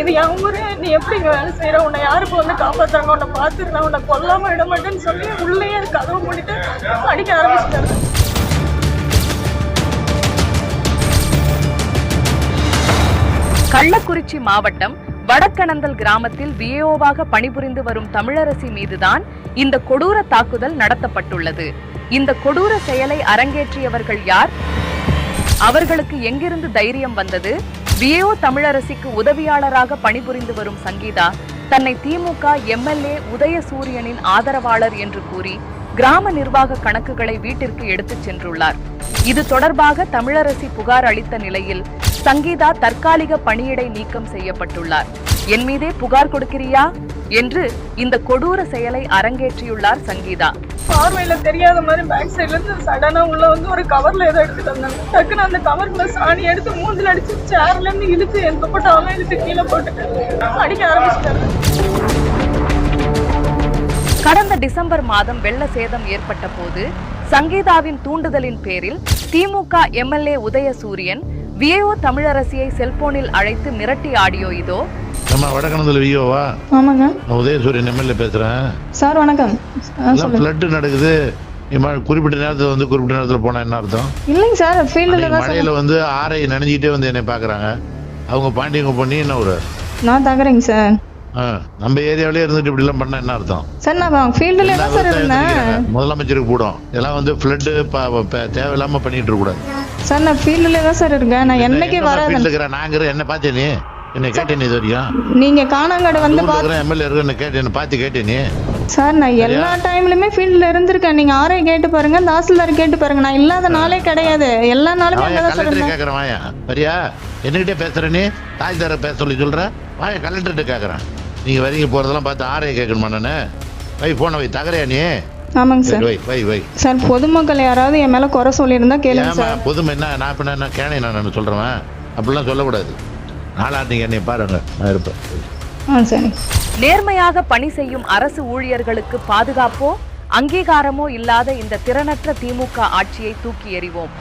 இது என் ஊரு நீ எப்படி இங்கே வேலை செய்கிற உன்னை யாருக்கு வந்து காப்பாற்றுறாங்க உன்னை பார்த்துருந்தா உன்னை கொல்லாமல் விட மாட்டேன்னு சொல்லி உள்ளேயே கதவு மூடிட்டு அடிக்க ஆரம்பிச்சிட்டாரு கள்ளக்குறிச்சி மாவட்டம் வடக்கணந்தல் கிராமத்தில் விஏஓவாக பணிபுரிந்து வரும் தமிழரசி மீதுதான் இந்த கொடூர தாக்குதல் நடத்தப்பட்டுள்ளது. இந்த கொடூர செயலை அரங்கேற்றியவர்கள் யார்? அவர்களுக்கு எங்கிருந்து தைரியம் வந்தது? வியோ தமிழரசிக்கு உதவியாளராக பணிபுரிந்து வரும் சங்கீதா தன்னை திமுக எம்எல்ஏ உதயசூரியனின் ஆதரவாளர் என்று கூறி கிராம நிர்வாக கணக்குகளை வீட்டிற்கு எடுத்துச் சென்றுள்ளார். இது தொடர்பாக தமிழரசி புகார் அளித்த நிலையில் சங்கீதா தற்காலிக பணியிடை நீக்கம் செய்யப்பட்டுள்ளார். என் மீதே புகார் கொடுக்கிறியா? என்று இந்த கொடூர செயலை அரங்கேற்றியுள்ளார் சங்கீதா. பார்வையில தெரியாத மாதிரி பேக் சைடுல இருந்து சடனா உள்ள வந்து ஒரு கவர்ல ஏதோ எடுத்துட்டு வந்தாங்க. டக்குன்னு அந்த கவர்ல சாணி எடுத்து மூஞ்சில அடிச்சு சேர்ல இருந்து இழுத்து என் துப்பட்டாவெல்லாம் இழுத்து கீழே போட்டுட்டு அடிக்க ஆரம்பிச்சிட்டாரு கடந்த டிசம்பர் மாதம் வெள்ள சேதம் ஏற்பட்ட போது சங்கீதாவின் தூண்டுதலின் பேரில் திமுக எம்எல்ஏ உதயசூரியன் விஏஓ தமிழரசியை செல்போனில் அழைத்து மிரட்டி ஆடியோ இதோ. நம்ம வடக்கணத்தில் வியோவா ஆமாங்க. நான் உதயசூரியன் எம்எல்ஏ பேசுகிறேன் சார் வணக்கம். ஃப்ளட்டு நடக்குது. குறிப்பிட்ட நேரத்தில் வந்து குறிப்பிட்ட நேரத்தில் போனால் என்ன அர்த்தம்? இல்லைங்க சார் ஃபீல்டில் மழையில் வந்து ஆரை நனைஞ்சிக்கிட்டே வந்து என்னை பார்க்குறாங்க. அவங்க பாண்டியங்க பண்ணி என்ன ஒரு நான் தகுறேங்க சார். நம்ம ஏரியாவிலே இருந்துட்டு இப்படிலாம் பண்ணால் என்ன அர்த்தம்? சார் நான் ஃபீல்டில் தான் சார் இருந்தேன். முதலமைச்சருக்கு கூடும் இதெல்லாம் வந்து ஃப்ளட்டு தேவையில்லாமல் பண்ணிட்டு இருக்கக்கூடாது சார் நான் ஃபீல்டில் தான் சார் இருக்கேன். நான் என்னைக்கு இருக்கிறேன் நாங்கிற? என்ன பார்த்தே நீ? என்னை கேட்டேன் இது வரைக்கும். நீங்க காணாங்கடை வந்து பார்த்து எம்எல்ஏ இருக்க? என்ன கேட்டு என்ன பார்த்து கேட்டே நீ. சார் நான் எல்லா டைம்லயுமே ஃபீல்டில் இருந்திருக்கேன். நீங்க ஆரே கேட்டு பாருங்க தாசில்தார் கேட்டு பாருங்க. நான் இல்லாத நாளே கிடையாது. எல்லா நாளுமே அங்கே தான் வாயா. சரியா? என்கிட்ட பேசுற நீ? தாய்தார பேச சொல்லி சொல்ற? வாயா கலெக்டர்கிட்ட கேட்குறேன் நீங்க வரீங்க போறதெல்லாம் பார்த்து ஆரையை கேட்கணுமா நானு வை போன வை தகரையா நீ? ஆமாங்க சரி. வை வை வை. சார் பொதுமக்கள் யாராவது என் மேல குறை சொல்லியிருந்தா கேளுங்க ஏமா சார். புதுமை என்ன நான் இப்ப என்ன கேணை நான் சொல்றேன் அப்படிலாம் சொல்லக்கூடாது. நாளாட்டிங்க என்னை பாருங்க நான் இருப்பேன். ஆ சரி. நேர்மையாக பணி செய்யும் அரசு ஊழியர்களுக்கு பாதுகாப்போ அங்கீகாரமோ இல்லாத இந்த திறனற்ற திமுக ஆட்சியை தூக்கி எறிவோம்.